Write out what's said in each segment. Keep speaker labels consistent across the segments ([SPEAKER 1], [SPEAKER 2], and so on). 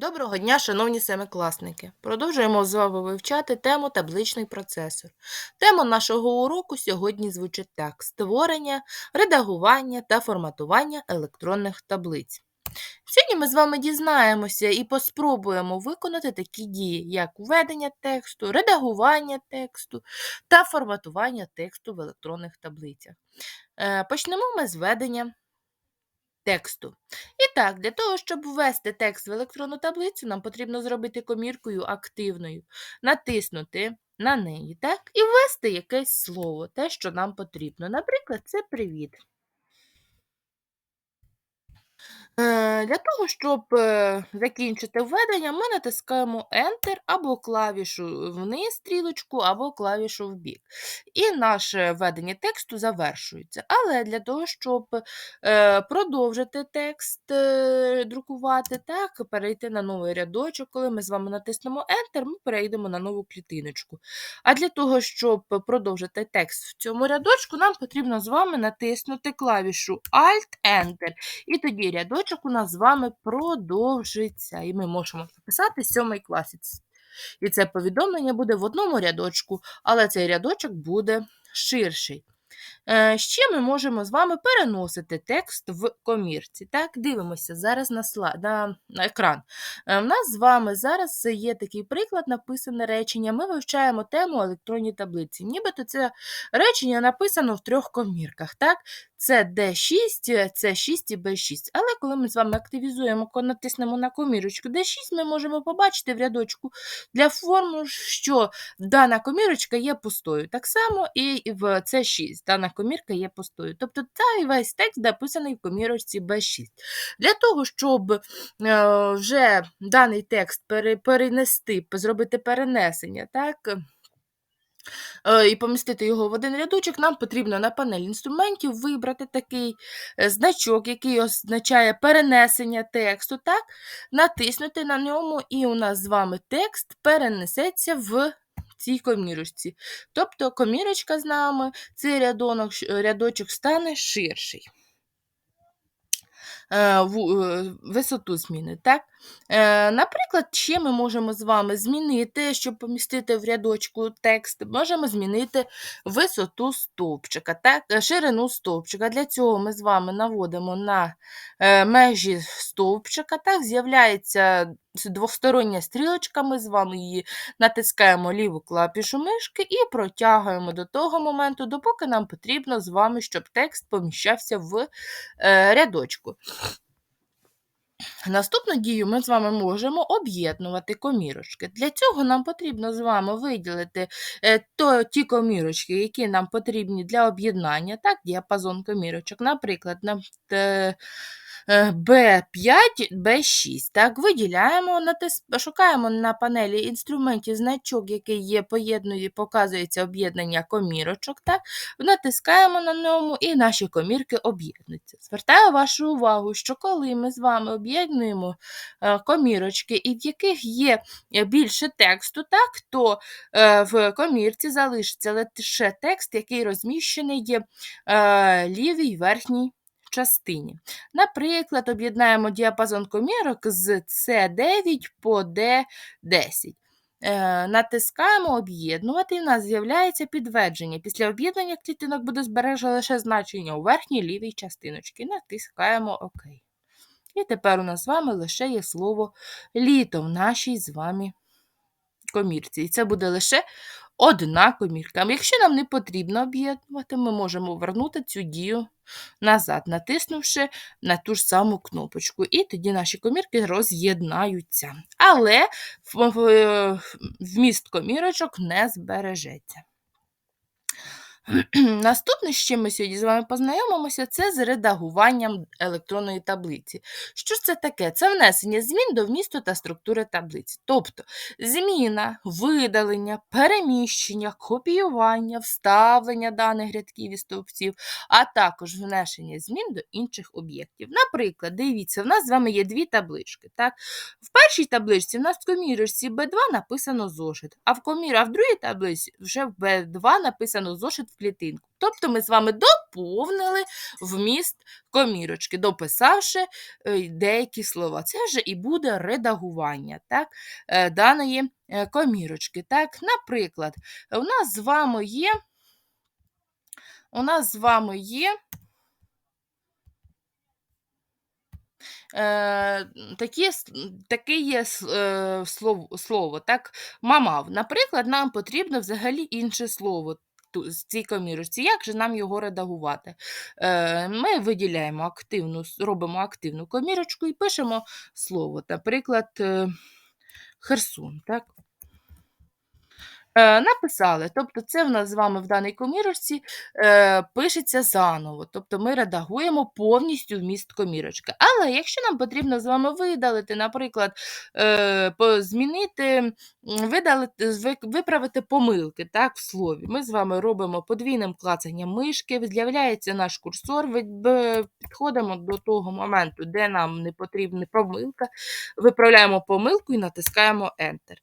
[SPEAKER 1] Доброго дня, шановні семикласники! Продовжуємо з вами вивчати тему табличний процесор. Тема нашого уроку сьогодні звучить так: створення, редагування та форматування електронних таблиць. Сьогодні ми з вами дізнаємося і поспробуємо виконати такі дії, як введення тексту, редагування тексту та форматування тексту в електронних таблицях. Е, Почнемо ми з введення тексту. І так, для того, щоб ввести текст в електронну таблицю, нам потрібно зробити коміркою активною, натиснути на неї, так, і ввести якесь слово, те, що нам потрібно. Наприклад, це привіт. Е, Для того, щоб е, закінчити введення, ми натискаємо Enter або клавішу вниз стрілочку, або клавішу вбік. І наше введення тексту завершується. Але для того, щоб е, продовжити текст е, друкувати, так, перейти на новий рядочок, коли ми з вами натиснемо Enter, ми перейдемо на нову клітиночку. А для того, щоб продовжити текст в цьому рядочку, нам потрібно з вами натиснути клавішу Alt-Enter. І тоді рядочок у нас з вами продовжиться. І ми можемо записати сьомий класець. І це повідомлення буде в одному рядочку, але цей рядочок буде ширший. Е, Ще ми можемо з вами переносити текст в комірці. Так, дивимося зараз на сла... на, на екран. Е, В нас з вами зараз є такий приклад, написане речення. Ми вивчаємо тему електронні таблиці. Нібито це речення написано в трьох комірках. Так? Це D6, C6 і B6. Але коли ми з вами активізуємо, натиснемо на комірочку D6, ми можемо побачити в рядочку для форму, що дана комірочка є пустою. Так само і в C6 дана комірка є пустою. Тобто цей весь текст написаний в комірочці B6. Для того, щоб е, вже даний текст перенести, зробити перенесення, так, е, і помістити його в один рядочок, нам потрібно на панелі інструментів вибрати такий е, значок, який означає перенесення тексту, так, натиснути на ньому, і у нас з вами текст перенесеться в цій комірочці. Тобто комірочка з нами, цей рядонок, рядочок стане ширший. Е, е, Висоту зміни, так? Е, Наприклад, ще ми можемо з вами змінити, щоб помістити в рядочку текст, можемо змінити висоту стовпчика, так? ширину стовпчика. Для цього ми з вами наводимо на межі стовпчика, так? з'являється двостороння стрілочка, ми з вами її натискаємо ліву клавішу мишки і протягуємо до того моменту, допоки нам потрібно з вами, щоб текст поміщався в е, рядочку. Наступну дію ми з вами можемо об'єднувати комірочки. Для цього нам потрібно з вами виділити е, то, ті комірочки, які нам потрібні для об'єднання, так, діапазон комірочок, наприклад, на е, B5, B6. Так, виділяємо, шукаємо на панелі інструментів значок, який є поєднує, показується об'єднання комірочок. Так, натискаємо на ньому і наші комірки об'єднуються. Звертаю вашу увагу, що коли ми з вами об'єднуємо е, комірочки, і в яких є е, більше тексту, так, то е, в комірці залишиться лише текст, який розміщений є е, лівій верхній частині. Наприклад, об'єднаємо діапазон комірок з C9 по D10. Е, натискаємо об'єднувати, і в нас з'являється підтвердження. Після об'єднання клітинок буде збережено лише значення у верхній лівій частиночці. Натискаємо ОК. І тепер у нас з вами лише є слово літо в нашій з вами комірці. І це буде лише одна комірка. Якщо нам не потрібно об'єднувати, ми можемо вернути цю дію назад, натиснувши на ту ж саму кнопочку. І тоді наші комірки роз'єднаються. Але вміст комірочок не збережеться. Наступне, з чим ми сьогодні з вами познайомимося, це з редагуванням електронної таблиці. Що ж це таке? Це внесення змін до вмісту та структури таблиці. Тобто зміна, видалення, переміщення, копіювання, вставлення даних рядків і стовпців, а також внесення змін до інших об'єктів. Наприклад, дивіться, в нас з вами є дві таблички. Так? В першій табличці в нас в комірочці B2 написано зошит, а в комір, а в другій таблиці вже в B2 написано зошит в клітинку. Тобто ми з вами доповнили вміст комірочки, дописавши е, деякі слова. Це вже і буде редагування так, е, даної е, комірочки. Так, Наприклад, у нас з вами є. У нас з вами є е, такі, таке є слово, слово, так, мамав. Наприклад, нам потрібно взагалі інше слово. З цій комірочці. Як же нам його редагувати? Е, Ми виділяємо активну, робимо активну комірочку і пишемо слово. Наприклад, е, Херсон. Так? Е, написали. Тобто, це в нас з вами в даній комірочці е, пишеться заново. Тобто ми редагуємо повністю вміст комірочки. Але якщо нам потрібно з вами видалити, наприклад, е, змінити, видалити, виправити помилки так, в слові, ми з вами робимо подвійним клацанням мишки, з'являється наш курсор, підходимо до того моменту, де нам не потрібна помилка, виправляємо помилку і натискаємо Enter.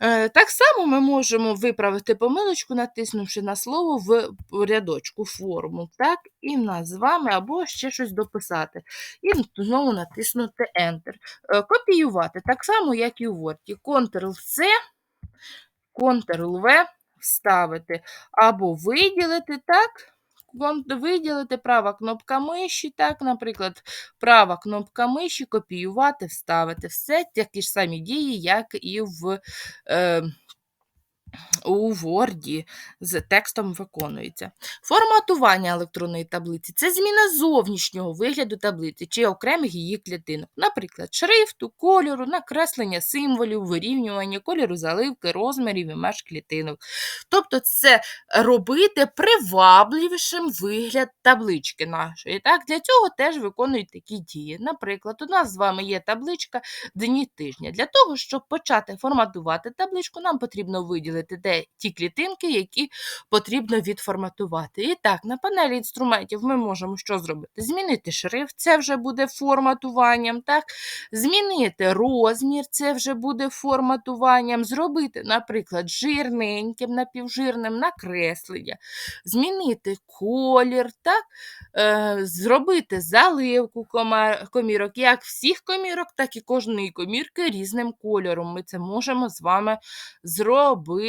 [SPEAKER 1] Е, Так само ми можемо виправити помилочку, натиснувши на слово в рядочку форму, так, і нас з вами або ще щось дописати. І знову натиснути Enter. Е, Копіювати так само, як і у Word. Ctrl-C, Ctrl-V вставити, або виділити, так. Виділити права кнопка миші, так, наприклад, права кнопка миші, копіювати, вставити. Все такі ж самі дії, як і в е, у Word з текстом виконується. Форматування електронної таблиці це зміна зовнішнього вигляду таблиці чи окремих її клітинок, наприклад, шрифту, кольору, накреслення символів, вирівнювання кольору заливки, розмірів і меж клітинок. Тобто, це робити привабливішим вигляд таблички нашої. Так? Для цього теж виконують такі дії. Наприклад, у нас з вами є табличка дні тижня. Для того, щоб почати форматувати табличку, нам потрібно виділити де ті клітинки, які потрібно відформатувати. І так, на панелі інструментів ми можемо що зробити? Змінити шрифт, це вже буде форматуванням. так? Змінити розмір, це вже буде форматуванням. Зробити, наприклад, жирненьким, напівжирним накреслення, змінити колір, так? Е, зробити заливку комірок, як всіх комірок, так і кожної комірки різним кольором. Ми це можемо з вами зробити.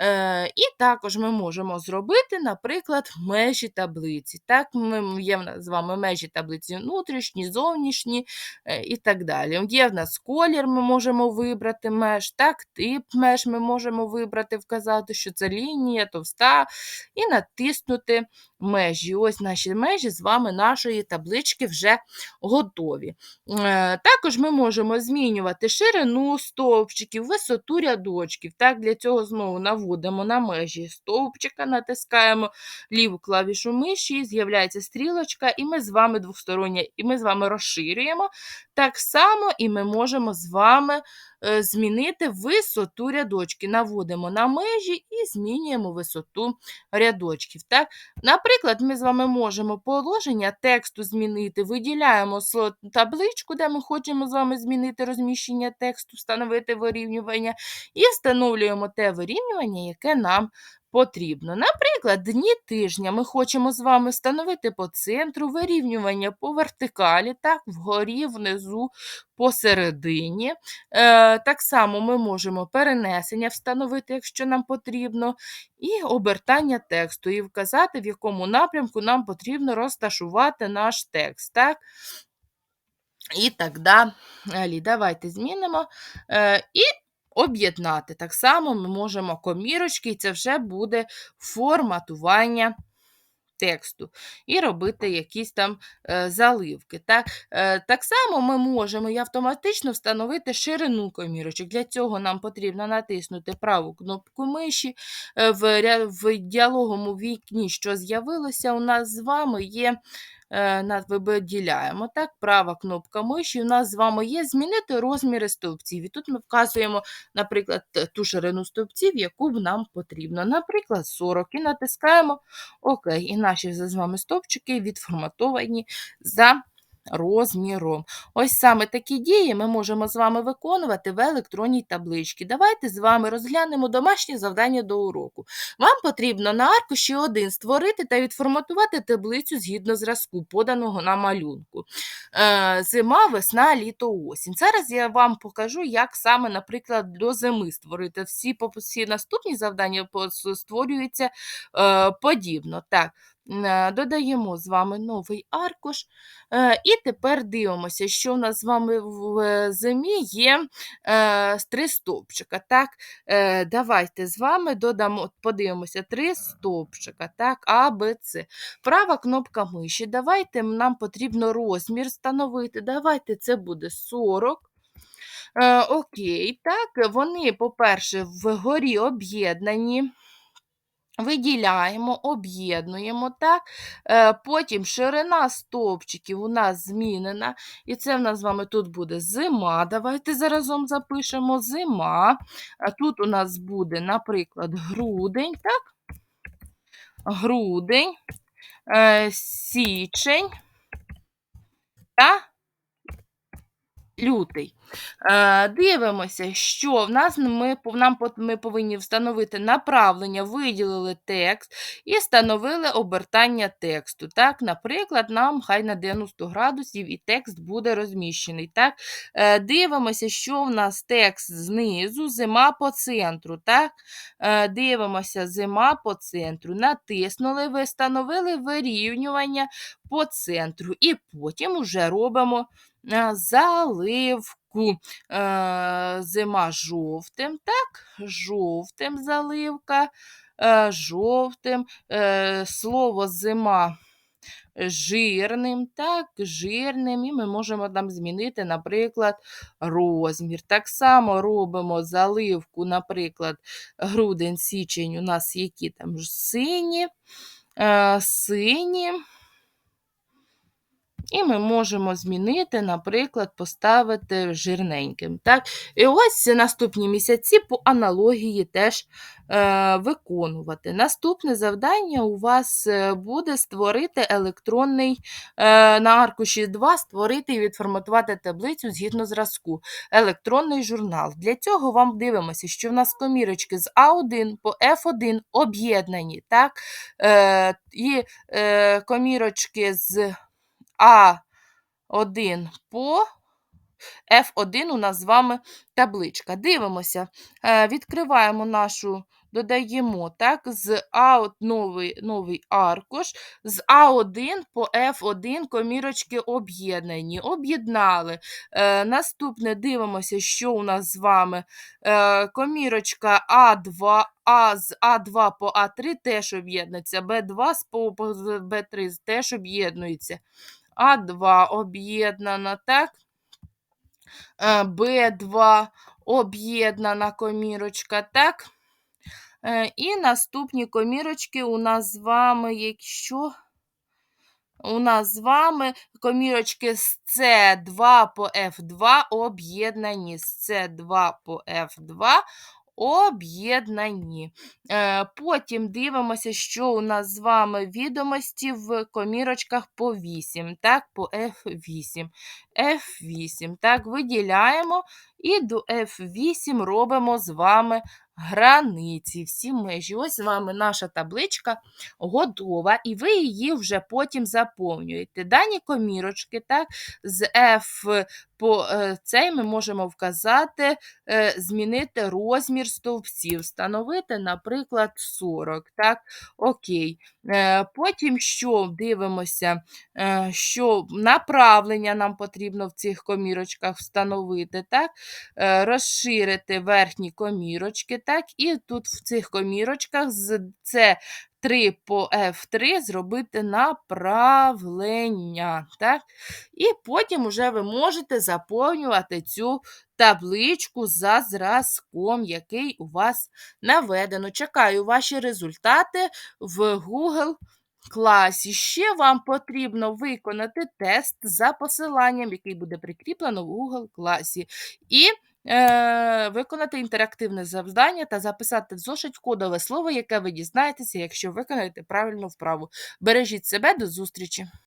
[SPEAKER 1] Е, і також ми можемо зробити, наприклад, межі таблиці. Так, ми, Є в нас з вами межі таблиці внутрішні, зовнішні е, і так далі. Є в нас колір, ми можемо вибрати меж, так, тип меж ми можемо вибрати, вказати, що це лінія, товста, і натиснути межі. Ось наші межі з вами нашої таблички вже готові. Е, Також ми можемо змінювати ширину стовпчиків, висоту рядочків. Так, Для цього знову наводимо на межі стовпчика, натискаємо ліву клавішу миші, з'являється стрілочка, і ми з вами двостороння, і ми з вами розширюємо. Так само і ми можемо з вами е, змінити висоту рядочки. Наводимо на межі і змінюємо висоту рядочків. Так? Наприклад, ми з вами можемо положення тексту змінити, виділяємо табличку, де ми хочемо з вами змінити розміщення тексту, встановити вирівнювання, і встановлюємо те вирівнювання, яке нам потрібно. Наприклад, дні тижня ми хочемо з вами встановити по центру вирівнювання по вертикалі, так, вгорі, внизу, посередині. Е, так само ми можемо перенесення встановити, якщо нам потрібно, і обертання тексту, і вказати, в якому напрямку нам потрібно розташувати наш текст. Так? І так далі. Давайте змінимо. Е, і об'єднати. Так само ми можемо комірочки, і це вже буде форматування тексту. І робити якісь там е, заливки. Так? Е, так само ми можемо і автоматично встановити ширину комірочок. Для цього нам потрібно натиснути праву кнопку миші. Е, в, в діалоговому вікні, що з'явилося, у нас з вами є. Е, Виділяємо так, права кнопка миші. У нас з вами є змінити розміри стовпців. І тут ми вказуємо, наприклад, ту ширину стовпців, яку б нам потрібно. Наприклад, 40. І натискаємо ОК. І наші з вами стовпчики відформатовані за розміром. Ось саме такі дії ми можемо з вами виконувати в електронній табличці. Давайте з вами розглянемо домашнє завдання до уроку. Вам потрібно на аркуші 1 створити та відформатувати таблицю згідно зразку, поданого на малюнку. Е, Зима, весна, літо, осінь. Зараз я вам покажу, як саме, наприклад, до зими створити. Всі, всі наступні завдання створюються е, подібно. Так, додаємо з вами новий аркуш. Е, І тепер дивимося, що в нас з вами в е, зимі є е, три стовпчика. Так, Е, Давайте з вами додамо, подивимося, три стовпчика, так, А, Б, С. Права кнопка миші. Давайте нам потрібно розмір встановити. Давайте це буде 40. Е, окей, так, вони, по-перше, вгорі об'єднані. Виділяємо, об'єднуємо, так? Е, потім ширина стовпчиків у нас змінена. І це в нас з вами тут буде зима. Давайте заразом запишемо зима. А тут у нас буде, наприклад, грудень, так? Грудень, е, січень та лютий. Е, Дивимося, що в нас ми, нам, ми повинні встановити направлення, виділили текст і встановили обертання тексту. Так, Наприклад, нам хай на 90 градусів і текст буде розміщений. Так? Е, Дивимося, що в нас текст знизу, зима по центру. Так? Е, Дивимося, зима по центру. Натиснули, встановили вирівнювання по центру. І потім уже робимо е, заливку. Е, Зима жовтим, так, жовтим заливка, е, жовтим, е, слово зима жирним, так, жирним, і ми можемо там змінити, наприклад, розмір. Так само робимо заливку, наприклад, грудень, січень, у нас які там сині, сині. І ми можемо змінити, наприклад, поставити жирненьким. Так? І ось наступні місяці по аналогії теж е, виконувати. Наступне завдання у вас е, буде створити електронний е, на аркуші 2, створити і відформатувати таблицю згідно зразку. Електронний журнал. Для цього вам дивимося, що в нас комірочки з А1 по F1 об'єднані. так? Е, І е, комірочки з а1 по F1 у нас з вами табличка. Дивимося, е, відкриваємо нашу, додаємо так, з А от новий, новий аркуш, з А1 по F1 комірочки об'єднані. Об'єднали. Е, Наступне дивимося, що у нас з вами е, комірочка А2. А з А2 по А3 теж об'єднується, Б2 з по по Б3 теж об'єднується. А2 об'єднана, так? Е, Б2 об'єднана комірочка, так? Е, І наступні комірочки у нас з вами, якщо у нас з вами комірочки з С2 по F2 об'єднані, з С2 по F2 об'єднані. Е, Потім дивимося, що у нас з вами відомості в комірочках по 8, так, по F8. F8, так, виділяємо і до F8 робимо з вами границі, всі межі. Ось з вами наша табличка готова, і ви її вже потім заповнюєте. Дані комірочки, так, з F по е, цей ми можемо вказати, е, змінити розмір стовпців, встановити, наприклад, 40. Так, окей. Е, Потім що дивимося, що направлення нам потрібно в цих комірочках встановити, так? Е, розширити верхні комірочки, так? І тут в цих комірочках з це 3 по F3 зробити направлення. Так? І потім уже ви можете заповнювати цю табличку за зразком, який у вас наведено. Чекаю ваші результати в Google класі. Ще вам потрібно виконати тест за посиланням, який буде прикріплено в Google класі. І е, виконати інтерактивне завдання та записати в зошит кодове слово, яке ви дізнаєтеся, якщо виконаєте правильну вправу. Бережіть себе, до зустрічі!